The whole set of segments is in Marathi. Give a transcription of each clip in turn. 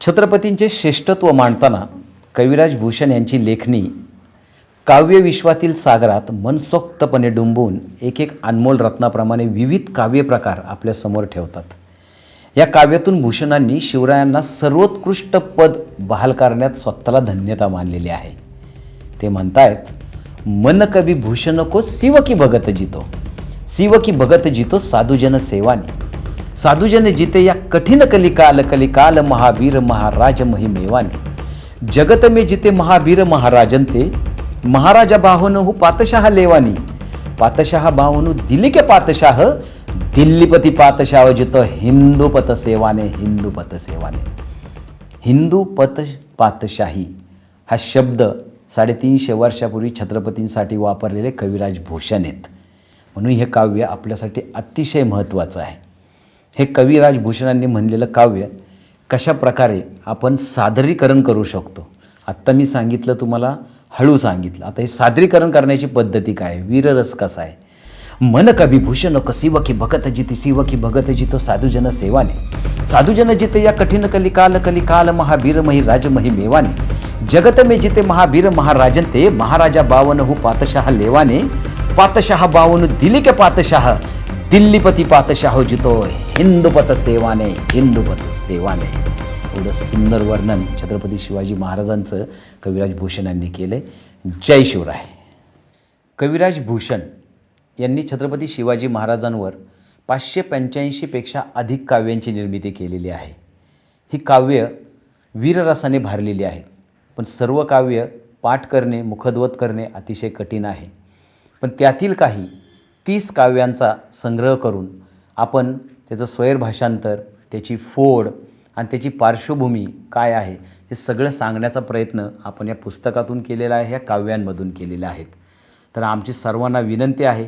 छत्रपतींचे श्रेष्ठत्व मांडताना कविराज भूषण यांची लेखणी काव्यविश्वातील सागरात मनसोक्तपणे डुंबून एक एक अनमोल रत्नाप्रमाणे विविध काव्यप्रकार आपल्यासमोर ठेवतात. या काव्यातून भूषणांनी शिवरायांना सर्वोत्कृष्ट पद बहाल करण्यात स्वतःला धन्यता मानलेली आहे. ते म्हणतायत मन कवी भूषण को शिव की भगत जितो. शिव की भगत जितो साधुजन सेवानी. साधुजन जिते या कठीण कलिकाल कलिकाल महावीर महाराज महिमेवानी. जगत मे जिते महावीर महाराजन ते महाराजा बाहुन हु पातशाह लेवानी. पातशाह बाहुनु दिल्ली के पातशाह दिल्लीपती पातशाह जित हिंदू पत सेवाने हिंदूपत सेवाने. हिंदू पत पातशाही हा शब्द साडेतीनशे वर्षापूर्वी छत्रपतींसाठी वापरलेले कविराज भूषण आहेत म्हणून हे काव्य आपल्यासाठी अतिशय महत्त्वाचं आहे. हे कविराज भूषणांनी म्हणलेलं काव्य कशा प्रकारे आपण सादरीकरण करू शकतो? आत्ता मी सांगितलं तुम्हाला हळू सांगितलं. आता हे सादरीकरण करण्याची पद्धती काय? वीररस कसा आहे? मन कविभूषण भूषण शिव की भगत जित शिव की भगत जितो साधुजन सेवाने. साधुजन जिते या कठीण कली काल कली काल महाबीर मही मेवाने. जगत में जिते महावीर महाराजन ते महाराजा बावन हु पातशाह लेवाने. पातशाह बावन दिली के पातशाह दिल्लीपती पातशाह जितो हिंदुपत सेवाने हिंदुपत सेवाने. एवढं सुंदर वर्णन छत्रपती शिवाजी महाराजांचं कविराज भूषण यांनी केलं जय शिवराय. कविराज भूषण यांनी छत्रपती शिवाजी महाराजांवर पाचशे पंच्याऐंशीपेक्षा अधिक काव्यांची निर्मिती केलेली आहे. ही काव्य वीररसाने भारलेली आहेत पण सर्व काव्य पाठ करणे मुखद्वत करणे अतिशय कठीण आहे. पण त्यातील काही तीस काव्यांचा संग्रह करून आपण त्याचं स्वैरभाषांतर त्याची फोड आणि त्याची पार्श्वभूमी काय आहे हे सगळं सांगण्याचा प्रयत्न आपण या पुस्तकातून केलेला आहे ह्या काव्यांमधून केलेला आहेत. तर आमची सर्वांना विनंती आहे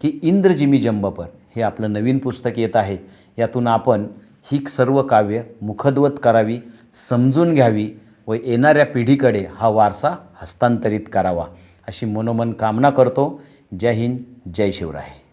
की इंद्रजिमी जंबपर हे आपलं नवीन पुस्तक येत आहे. यातून आपण ही सर्व काव्य मुखद्वत करावी समजून घ्यावी व येणाऱ्या पिढीकडे हा वारसा हस्तांतरित करावा अशी मनोमन कामना करतो. जय हिंद जय शिवराय.